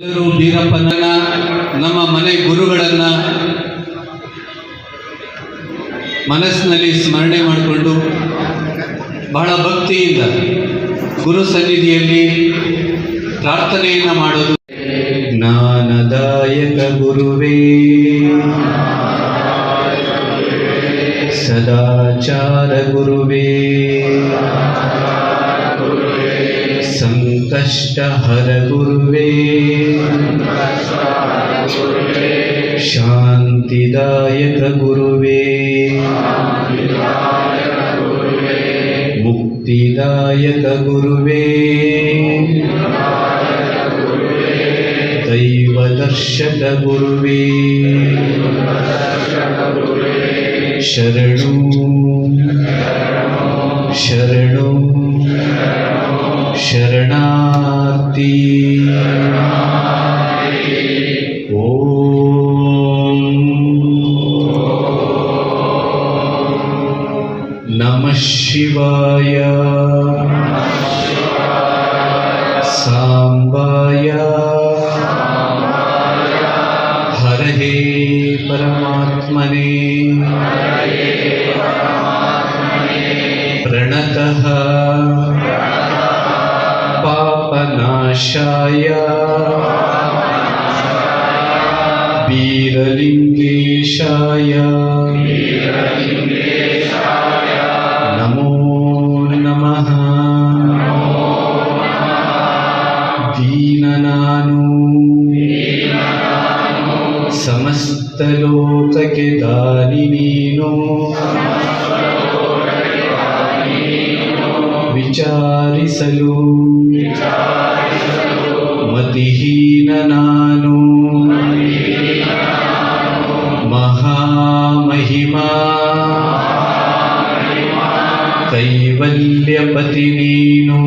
ಎಲ್ಲರೂ ಬೀರಪ್ಪನ ನಮ್ಮ ಮನೆ ಗುರುಗಳನ್ನ ಮನಸ್ಸಿನಲ್ಲಿ ಸ್ಮರಣೆ ಮಾಡಿಕೊಂಡು ಬಹಳ ಭಕ್ತಿಯಿಂದ ಗುರು ಸನ್ನಿಧಿಯಲ್ಲಿ ಪ್ರಾರ್ಥನೆಯನ್ನು ಮಾಡೋದು. ಜ್ಞಾನದಾಯಕ ಗುರುವೇ, ಸದಾಚಾರ ಗುರುವೇ. सङ्कष्टहर गुरुवे शान्तिदायक गुरुवे मुक्तिदायक गुरुवे दैवदर्शक गुरुवे शरणो शरणो शरणाति ॐ शिवाय। साम्बाय हर हे परमात्मने। प्रणतः। वामनाशाय वीरलिङ्गेशाय नमो नमः। दीननानो। समस्तलोकके दारिणीनो। विचार ಮತಿಹೀನ ನಾನು ಮಹಾಮಹಿಮಾ ಕೈವಲ್ಯಪತಿ ನೀನು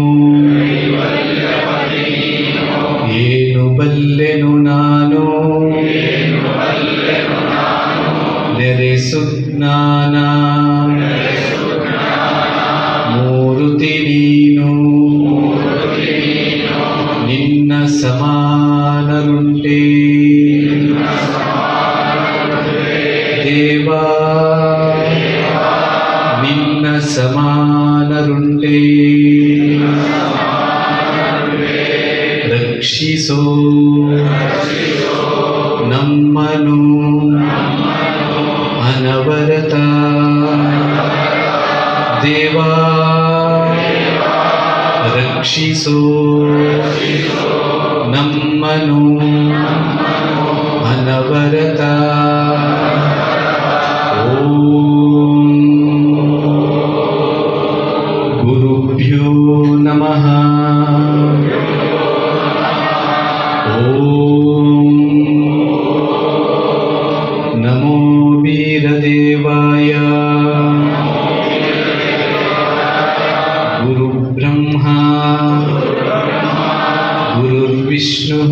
ो न मनु अनवरता देवा रक्षिसो न अनवरता वीरदेवाय गुरुब्रह्मा। गुरुर्विष्णुः।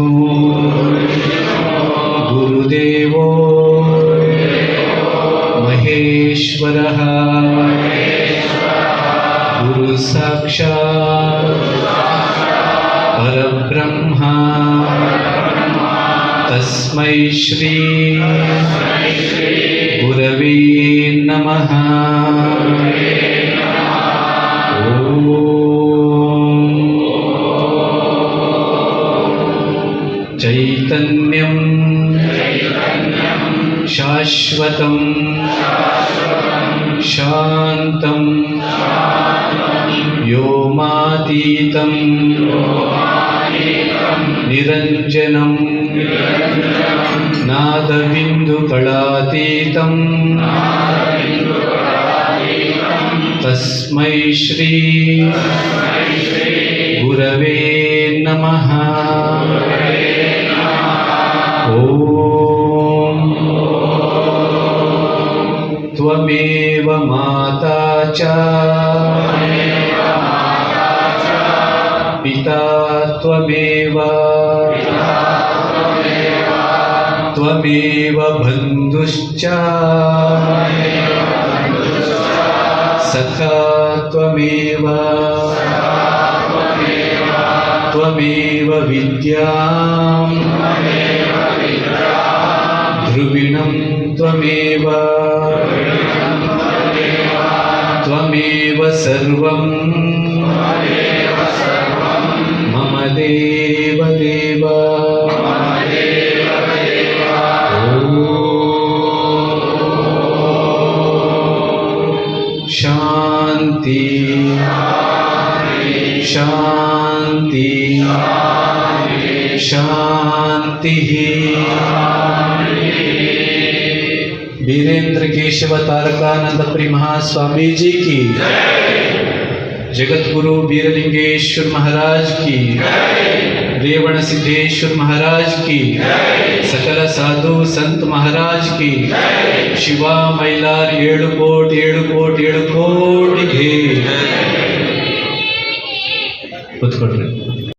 गुरुदेवो। महेश्वरः। गुरुसाक्षात्। परब्रह्मा। तस्मै श्री। गुरवे नमः। चैतन्यं शाश्वतं शान्तं व्योमातीतं निरञ्जनं नादबिन्दुकलातीतं तस्मै श्री गुरवे नमः ॐ त्वमेव माता च पिता त्वमेव त्वमेव बन्धुश्च। सखा त्वमेव। त्वमेव ध्रुविणं त्वमेव। त्वमेव सर्वं मम देव। शान्ति शांति। शांति। वीरेंद्र केशव तारकानंद प्री महास्वामी जी की। जगत गुरु वीरलिंगेश्वर महाराज की। रेवण सिद्धेश्वर महाराज की। सकल साधु संत महाराज की। शिवा मैलार एड़कोट एड़कोट एड़कोट घे।